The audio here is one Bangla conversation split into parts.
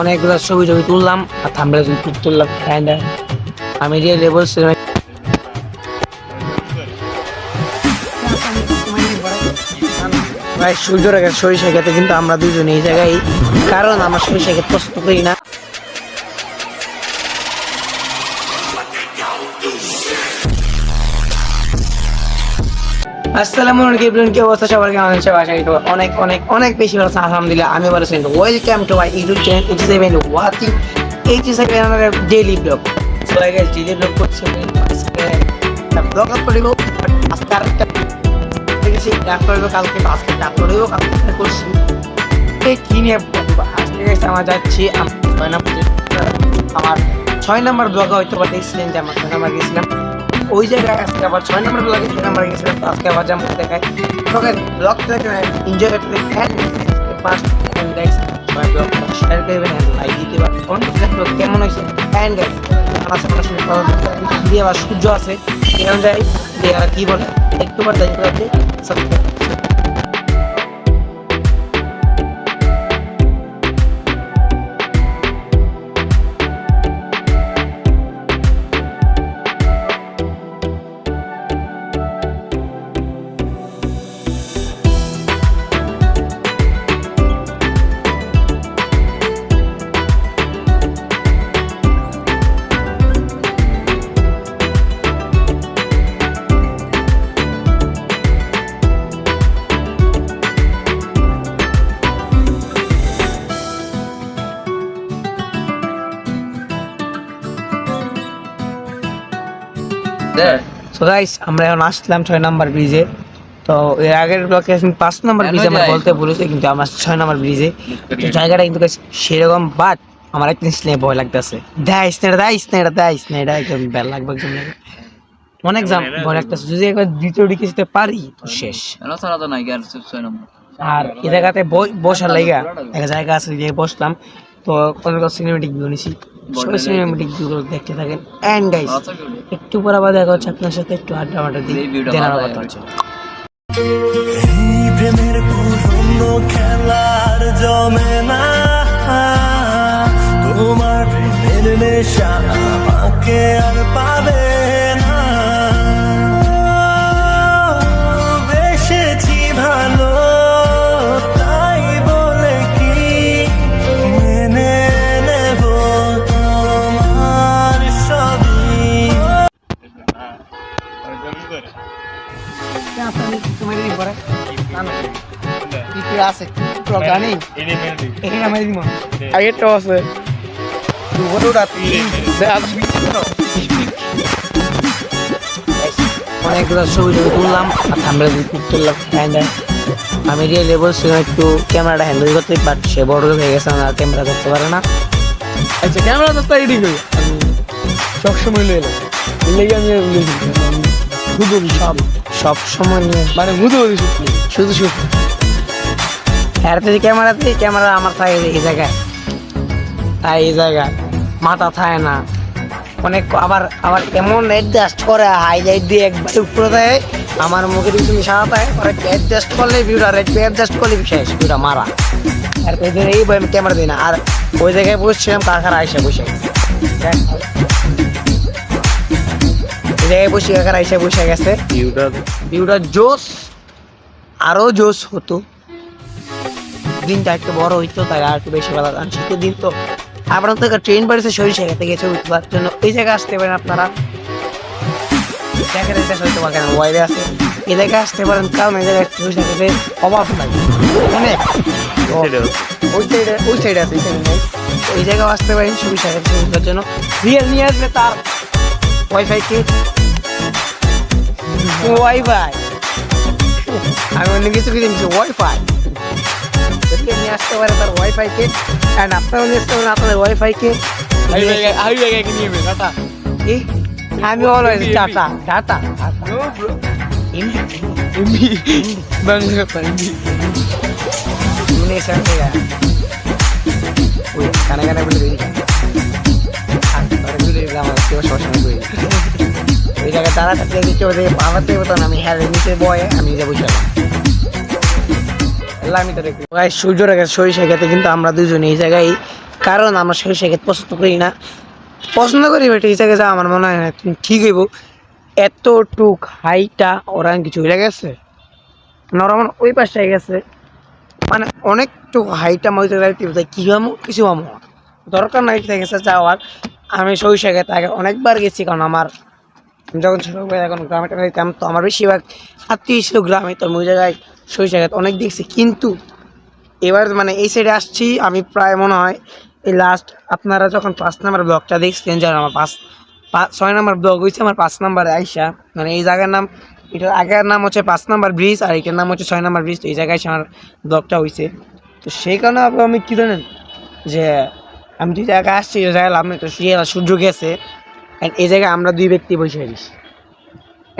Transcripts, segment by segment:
অনেকগুলো ছবি ছবি তুললাম, আর থামলে তুললাম আমি সিনেমা ভাই সূর্যর আগে সরিষা খেতে কিন্তু আমরা দুজন এই জায়গায় কারণ আমরা সরিষা খেতে পছন্দ করি না। আসসালামু আলাইকুম কি অবস্থা? সবার কেমন আছে? অনেক অনেক অনেক বেশি ভালো আছেন। আলহামদুলিল্লাহ আমি ভালো আছি। Welcome to my YouTube channel it is even watching eight seven daily vlog so I guys daily vlog করছি ব্লগ করিব। আজকে আরেকটা দেখেছি কালকে আজকে হইব কালকে করছি। এই কি নিয়ে? আজকে, guys, আমরা যাচ্ছি আম- ছয় নম্বর আমার ছয় নম্বর ব্লগে হয়তো বা দেখছিলেন যে আমরা ছয় নম্বর গেছিলাম। ওই জায়গায় আজকে আবার ছয় নম্বর ব্লগে ছয় নম্বর গেছিলাম, তো আজকে আবার যাব দেখায় তোকে ব্লগ থেকে এনজয় করতে ফার্স্ট গাইস সবাই ব্লগটা শেয়ার করবেন and লাইক দিতে পারেন কেমন হয়েছে? এন্ড গাইস আমার কথা দিয়ে আবার সূর্য আছে? এন্ড যাই দিয়ে আর কি বলে? একটু বার দেখতে পাচ্ছি সাবস্ক্রাইব সো গাইস আমরা এখন আসলাম ছয় নাম্বার ব্রিজে তো এর আগের ব্লকে আমি পাঁচ নাম্বার ব্রিজে আমরা বলতে বলেছি কিন্তু আমরা ছয় নাম্বার ব্রিজে তো জায়গাটা কিন্তু সেরকম বাট আমার একটা জিনিস নিয়ে ভয় লাগতেছে। দেয় স্নেটা দেয় স্নেটা দেয় স্নেটা একদম বেল লাগবে একদম অনেক জাম ভয় লাগতেছে। যদি একবার দ্বিতীয় দিকে যেতে পারি তো শেষ। আর এই জায়গাতে বসার লাইগা একটা জায়গা আছে গিয়ে বসলাম। তো অনেক সিনেমেটিক ভিউ নিছি। সবাই সিনেমেটিক ভিউ দেখতে থাকেন। অ্যান্ড গাইস আচ্ছা হলো? একটু পর আবার দেখা হচ্ছে আপনার সাথে একটু আড্ডা মাড্ডা দিই এই ভিউটা দেন আবার ভালো কথা হচ্ছে প্রেমের পুরনো খেলার জমে না। তোমার প্রেমের নেশা আমাকে আর পাবে অনেকগুলো ছবি টবি তুললাম আর থামলে তুললাম। কাইন্ডা আমি যে লেবল একটু ক্যামেরাটা হ্যান্ডেল করতে বাট সে বড় হয়ে গেছে না ক্যামেরা ধরতে পারে না। আচ্ছা ক্যামেরা তো তাই ঠিক হয়ে সব সময় লয়ে এলাম এর লেগে আমি বুঝো সব সব সময় নিয়ে মানে বুঝো শুধু শুধু। আর যদি ক্যামেরাতে ক্যামেরা আমার থাকে এই জায়গায়। তাই এই জায়গায়। মাথা থাকে না। অনেক আবার আবার এমন অ্যাডজাস্ট করে হাইলাইট দিয়ে একবার উপরে দেয় আমার পিছনে সাদা থাকে পরে অ্যাডজাস্ট করলে ভিউটা একটু অ্যাডজাস্ট করলে শেষ ভিউটা মারা। আর এই ক্যামেরা দিই না। আর ওই জায়গায় বসছিলাম কাকার আইসা বসে। জায়গায় বসে কাকার আইসা বসে গেছে। ভিউটা জোস আরও জোস হতো। দিনটা একটু বড় হইতো তাই আর একটু বেশি ভালো কারণ শীতের দিন তো আপনার থেকে ট্রেন বাড়িতে সরিষা খেতে গেছে উঠবার জন্য। ওই জায়গায় আসতে পারেন আপনারা। দেখেন এটা হয়তো বা কেন ওয়াইরে আছে। এই জায়গায় আসতে পারেন কারণ এই জায়গায় সরিষা খেতে অভাব নাই। অনেক ওই সাইডে ওই সাইডে আছে তো এই জায়গায় আসতে পারেন সরিষা খেতে উঠবার জন্য। রিয়েল নিয়ে আসবে তার ওয়াইফাই কে? ওয়াইফাই আমি অন্য কিছু কিছু নিচ্ছি ওয়াইফাই যদি নিয়ে আসতে পারে তার ওয়াইফাই কে? অ্যান্ড আপনারাও নিয়ে আসতে পারেন আপনাদের ওয়াইফাই কে? হাই জায়গায় হাই জায়গায় কি নিয়ে টাটা। কি? আমি always data data no bro Hindi Bangla কথা হিন্দি ইংলিশ আছে ওই কানে কানে কেউ সবসময় করি। ওই জায়গায় তারা থাকলে আমি হ্যাঁ নিচে বয়ে, আমি সূর্যর সরিষা খেতে কিন্তু আমরা দুজনে এই জায়গায়, কারণ আমরা সরিষা খেতে পছন্দ করি না। পছন্দ করি বাট এই জায়গায় যা আমার মনে হয় না ঠিক হইব। এতটুক হাইটা ওরা কিছু হয়ে গেছে। নরম ওই পাশে গেছে। মানে অনেকটুক হাইটা মই জায়গায় কি হামো কিছু হামো দরকার নাই আছে, যাওয়ার। আমি সরিষা খেতে আগে অনেকবার গেছি, কারণ আমার যখন ছোটো এখন গ্রামে যেতাম তো আমার বেশিরভাগ আত্মীয় ছিল গ্রামে, তো আমি ওই জায়গায় সরিষা খেত অনেক দেখছি। কিন্তু এবার মানে এই সাইডে আসছি, আমি প্রায় মনে হয় এই লাস্ট আপনারা যখন পাঁচ নাম্বার ব্লকটা দেখছেন যেন আমার পাঁচ ছয় নাম্বার ব্লক হয়েছে আমার পাঁচ নাম্বারে আইসা মানে এই জায়গার নাম, এটার আগের নাম হচ্ছে পাঁচ নাম্বার ব্রিজ আর এটার নাম হচ্ছে ছয় নাম্বার ব্রিজ তো এই জায়গায় আমার ব্লকটা হয়েছে তো সেই কারণে আমি কী জানেন, যে আমি যে জায়গায় আসছি নেই, তো সূর্য গেছে। And এই জায়গায় আমরা দুই ব্যক্তি বসে আছি।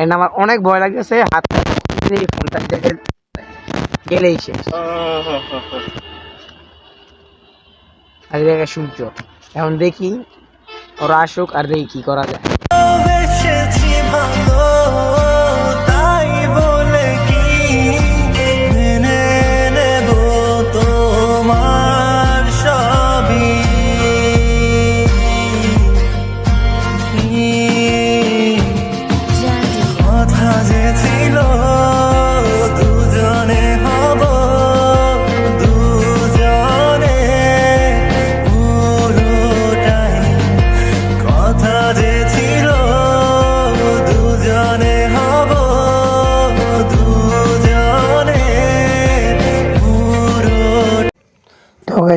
এন্ড আমার অনেক ভয় লাগতেছে, হাত ফোনটা গেলেই শেষ। আর জায়গায় সূর্য। এখন দেখি ওরা আসুক আর দেখি কি করা যায়।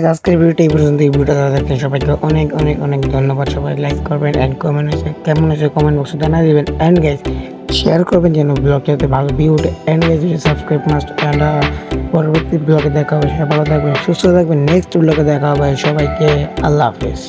গাইজ আজকের ভিডিওটা এই পর্যন্ত। এই ভিডিওটা তাদেরকে সবাইকে অনেক অনেক অনেক ধন্যবাদ। সবাই লাইক করবেন অ্যান্ড কমেন্ট আছে। কেমন আছে কমেন্ট বক্সে জানিয়ে দেবেন। অ্যান্ড গাইজ শেয়ার করবেন যেন ব্লগটাতে ভালো ভিউ ওঠে। And guys subscribe must and পরবর্তী ব্লগে দেখা হবে। সবাই ভালো থাকবেন, সুস্থ থাকবেন। নেক্সট ব্লগে দেখা হবে। সবাইকে আল্লাহ হাফিজ।